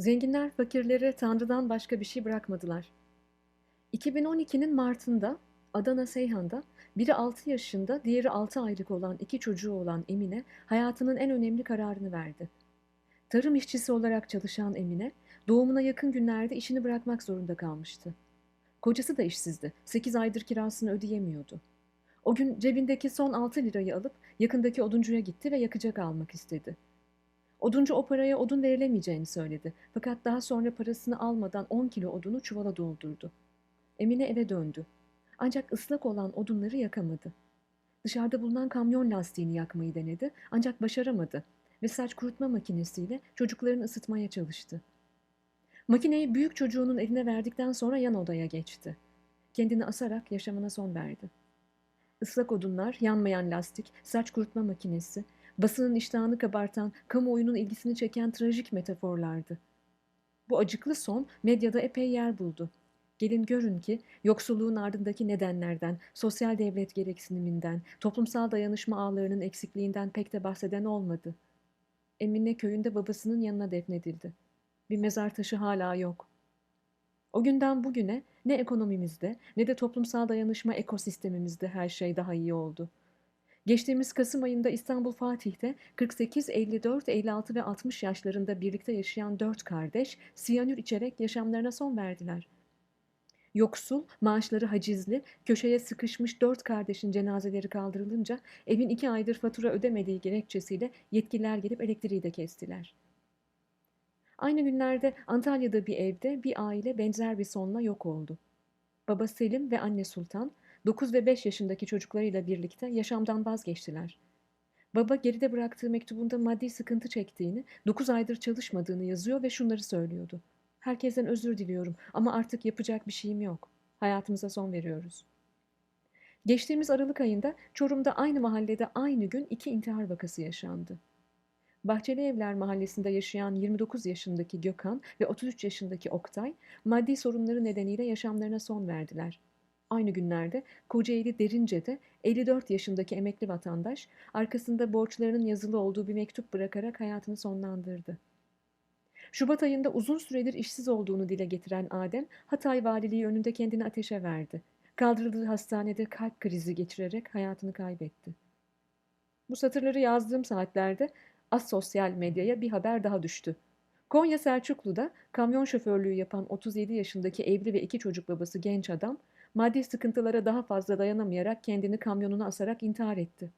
Zenginler fakirlere Tanrı'dan başka bir şey bırakmadılar. 2012'nin Mart'ında Adana Seyhan'da biri 6 yaşında, diğeri 6 aylık olan iki çocuğu olan Emine hayatının en önemli kararını verdi. Tarım işçisi olarak çalışan Emine, doğumuna yakın günlerde işini bırakmak zorunda kalmıştı. Kocası da işsizdi. 8 aydır kirasını ödeyemiyordu. O gün cebindeki son 6 lirayı alıp yakındaki oduncuya gitti ve yakacak almak istedi. Oduncu o paraya odun verilemeyeceğini söyledi. Fakat daha sonra parasını almadan 10 kilo odunu çuvala doldurdu. Emine eve döndü. Ancak ıslak olan odunları yakamadı. Dışarıda bulunan kamyon lastiğini yakmayı denedi ancak başaramadı ve saç kurutma makinesiyle çocuklarını ısıtmaya çalıştı. Makineyi büyük çocuğunun eline verdikten sonra yan odaya geçti. Kendini asarak yaşamına son verdi. Islak odunlar, yanmayan lastik, saç kurutma makinesi, basının iştahını kabartan, kamuoyunun ilgisini çeken trajik metaforlardı. Bu acıklı son medyada epey yer buldu. Gelin görün ki yoksulluğun ardındaki nedenlerden, sosyal devlet gereksiniminden, toplumsal dayanışma ağlarının eksikliğinden pek de bahseden olmadı. Emine köyünde babasının yanına defnedildi. Bir mezar taşı hala yok. O günden bugüne ne ekonomimizde ne de toplumsal dayanışma ekosistemimizde her şey daha iyi oldu. Geçtiğimiz Kasım ayında İstanbul Fatih'te 48, 54, 56 ve 60 yaşlarında birlikte yaşayan dört kardeş siyanür içerek yaşamlarına son verdiler. Yoksul, maaşları hacizli, köşeye sıkışmış dört kardeşin cenazeleri kaldırılınca evin iki aydır fatura ödemediği gerekçesiyle yetkililer gelip elektriği de kestiler. Aynı günlerde Antalya'da bir evde bir aile benzer bir sonla yok oldu. Baba Selim ve anne Sultan 9 ve 5 yaşındaki çocuklarıyla birlikte yaşamdan vazgeçtiler. Baba geride bıraktığı mektubunda maddi sıkıntı çektiğini, 9 aydır çalışmadığını yazıyor ve şunları söylüyordu. Herkesten özür diliyorum ama artık yapacak bir şeyim yok. Hayatımıza son veriyoruz. Geçtiğimiz Aralık ayında Çorum'da aynı mahallede aynı gün iki intihar vakası yaşandı. Bahçeli Evler mahallesinde yaşayan 29 yaşındaki Gökhan ve 33 yaşındaki Oktay maddi sorunları nedeniyle yaşamlarına son verdiler. Aynı günlerde Kocaeli Derince'de 54 yaşındaki emekli vatandaş arkasında borçlarının yazılı olduğu bir mektup bırakarak hayatını sonlandırdı. Şubat ayında uzun süredir işsiz olduğunu dile getiren Adem, Hatay Valiliği önünde kendini ateşe verdi. Kaldırıldığı hastanede kalp krizi geçirerek hayatını kaybetti. Bu satırları yazdığım saatlerde az sosyal medyaya bir haber daha düştü. Konya Selçuklu'da kamyon şoförlüğü yapan 37 yaşındaki evli ve iki çocuk babası genç adam, maddi sıkıntılara daha fazla dayanamayarak kendini kamyonuna asarak intihar etti.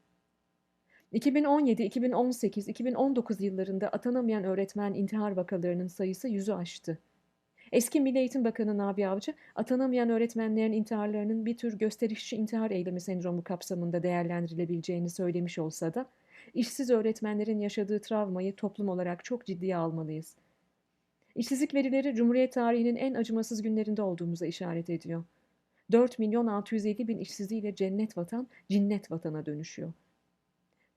2017, 2018, 2019 yıllarında atanamayan öğretmen intihar vakalarının sayısı yüzü aştı. Eski Milli Eğitim Bakanı Nabi Avcı, atanamayan öğretmenlerin intiharlarının bir tür gösterişçi intihar eylemi sendromu kapsamında değerlendirilebileceğini söylemiş olsa da, işsiz öğretmenlerin yaşadığı travmayı toplum olarak çok ciddiye almalıyız. İşsizlik verileri Cumhuriyet tarihinin en acımasız günlerinde olduğumuza işaret ediyor. 4 milyon 650 bin işsizliğiyle cennet vatan, cinnet vatana dönüşüyor.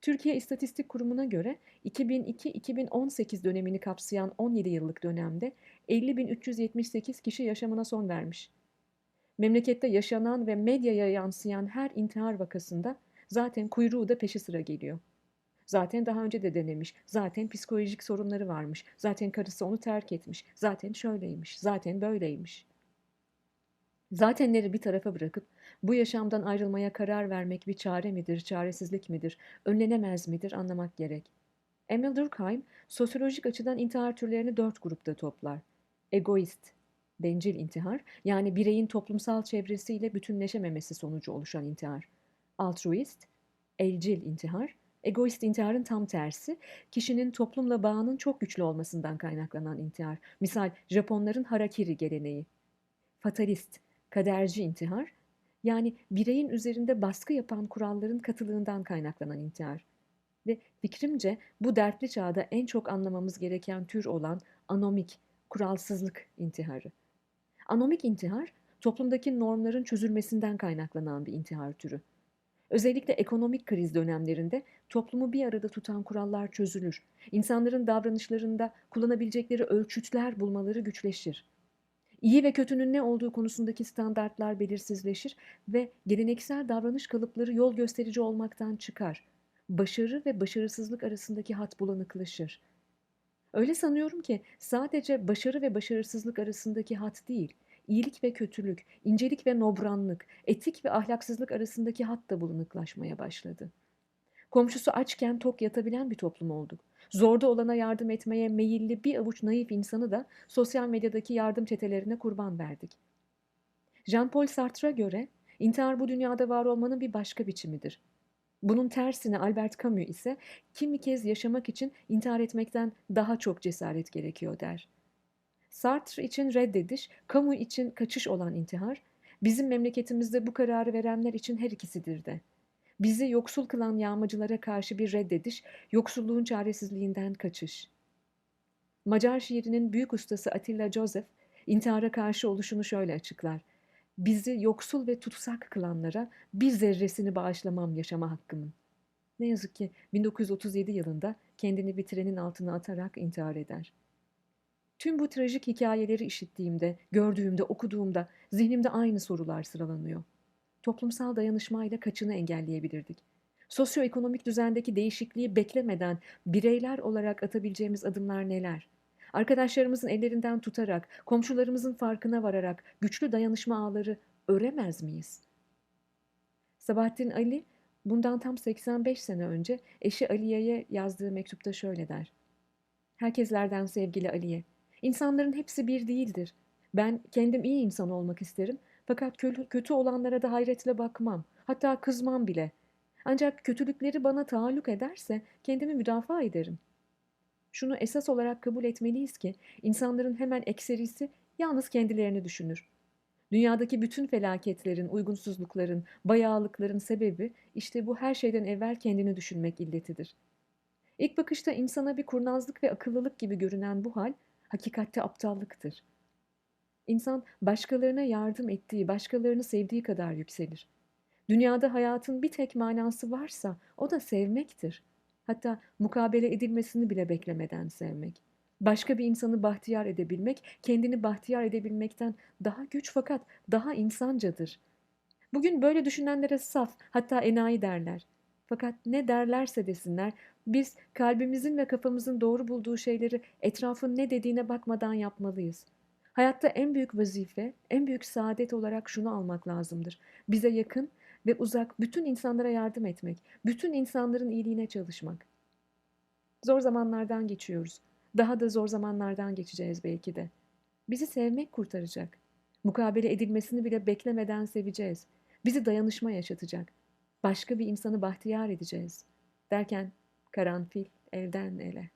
Türkiye İstatistik Kurumu'na göre 2002-2018 dönemini kapsayan 17 yıllık dönemde 50.378 kişi yaşamına son vermiş. Memlekette yaşanan ve medyaya yansıyan her intihar vakasında zaten kuyruğu da peşi sıra geliyor. Zaten daha önce de denemiş, zaten psikolojik sorunları varmış, zaten karısı onu terk etmiş, zaten şöyleymiş, zaten böyleymiş.'' Zatenleri bir tarafa bırakıp bu yaşamdan ayrılmaya karar vermek bir çare midir, çaresizlik midir, önlenemez midir anlamak gerek. Emil Durkheim, sosyolojik açıdan intihar türlerini dört grupta toplar. Egoist, bencil intihar, yani bireyin toplumsal çevresiyle bütünleşememesi sonucu oluşan intihar. Altruist, elcil intihar, egoist intiharın tam tersi, kişinin toplumla bağının çok güçlü olmasından kaynaklanan intihar. Misal Japonların harakiri geleneği. Fatalist, kaderci intihar, yani bireyin üzerinde baskı yapan kuralların katılığından kaynaklanan intihar. Ve fikrimce bu dertli çağda en çok anlamamız gereken tür olan anomik, kuralsızlık intiharı. Anomik intihar, toplumdaki normların çözülmesinden kaynaklanan bir intihar türü. Özellikle ekonomik kriz dönemlerinde toplumu bir arada tutan kurallar çözülür. İnsanların davranışlarında kullanabilecekleri ölçütler bulmaları güçleşir. İyi ve kötünün ne olduğu konusundaki standartlar belirsizleşir ve geleneksel davranış kalıpları yol gösterici olmaktan çıkar. Başarı ve başarısızlık arasındaki hat bulanıklaşır. Öyle sanıyorum ki sadece başarı ve başarısızlık arasındaki hat değil, iyilik ve kötülük, incelik ve nobranlık, etik ve ahlaksızlık arasındaki hat da bulanıklaşmaya başladı. Komşusu açken tok yatabilen bir toplum olduk. Zorda olana yardım etmeye meyilli bir avuç naif insanı da sosyal medyadaki yardım çetelerine kurban verdik. Jean-Paul Sartre'a göre intihar bu dünyada var olmanın bir başka biçimidir. Bunun tersine Albert Camus ise kimi kez yaşamak için intihar etmekten daha çok cesaret gerekiyor der. Sartre için reddediş, Camus için kaçış olan intihar, bizim memleketimizde bu kararı verenler için her ikisidir de. Bizi yoksul kılan yağmacılara karşı bir reddediş, yoksulluğun çaresizliğinden kaçış. Macar şiirinin büyük ustası Attila Joseph, intihara karşı oluşunu şöyle açıklar. Bizi yoksul ve tutsak kılanlara bir zerresini bağışlamam yaşama hakkımın. Ne yazık ki 1937 yılında kendini bir trenin altına atarak intihar eder. Tüm bu trajik hikayeleri işittiğimde, gördüğümde, okuduğumda zihnimde aynı sorular sıralanıyor. Toplumsal dayanışmayla kaçını engelleyebilirdik? Sosyoekonomik düzendeki değişikliği beklemeden bireyler olarak atabileceğimiz adımlar neler? Arkadaşlarımızın ellerinden tutarak, komşularımızın farkına vararak güçlü dayanışma ağları öremez miyiz? Sabahattin Ali bundan tam 85 sene önce eşi Aliye'ye yazdığı mektupta şöyle der. Herkeslerden sevgili Aliye, insanların hepsi bir değildir. Ben kendim iyi insan olmak isterim fakat kötü olanlara da hayretle bakmam, hatta kızmam bile. Ancak kötülükleri bana taalluk ederse kendimi müdafaa ederim. Şunu esas olarak kabul etmeliyiz ki insanların hemen ekserisi yalnız kendilerini düşünür. Dünyadaki bütün felaketlerin, uygunsuzlukların, bayağılıkların sebebi işte bu her şeyden evvel kendini düşünmek illetidir. İlk bakışta insana bir kurnazlık ve akıllılık gibi görünen bu hal hakikatte aptallıktır. İnsan başkalarına yardım ettiği, başkalarını sevdiği kadar yükselir. Dünyada hayatın bir tek manası varsa o da sevmektir. Hatta mukabele edilmesini bile beklemeden sevmek. Başka bir insanı bahtiyar edebilmek, kendini bahtiyar edebilmekten daha güç fakat daha insancadır. Bugün böyle düşünenlere saf, hatta enayi derler. Fakat ne derlerse desinler, biz kalbimizin ve kafamızın doğru bulduğu şeyleri etrafın ne dediğine bakmadan yapmalıyız. Hayatta en büyük vazife, en büyük saadet olarak şunu almak lazımdır. Bize yakın ve uzak bütün insanlara yardım etmek, bütün insanların iyiliğine çalışmak. Zor zamanlardan geçiyoruz. Daha da zor zamanlardan geçeceğiz belki de. Bizi sevmek kurtaracak. Mukabele edilmesini bile beklemeden seveceğiz. Bizi dayanışma yaşatacak. Başka bir insanı bahtiyar edeceğiz. Derken karanfil elden ele.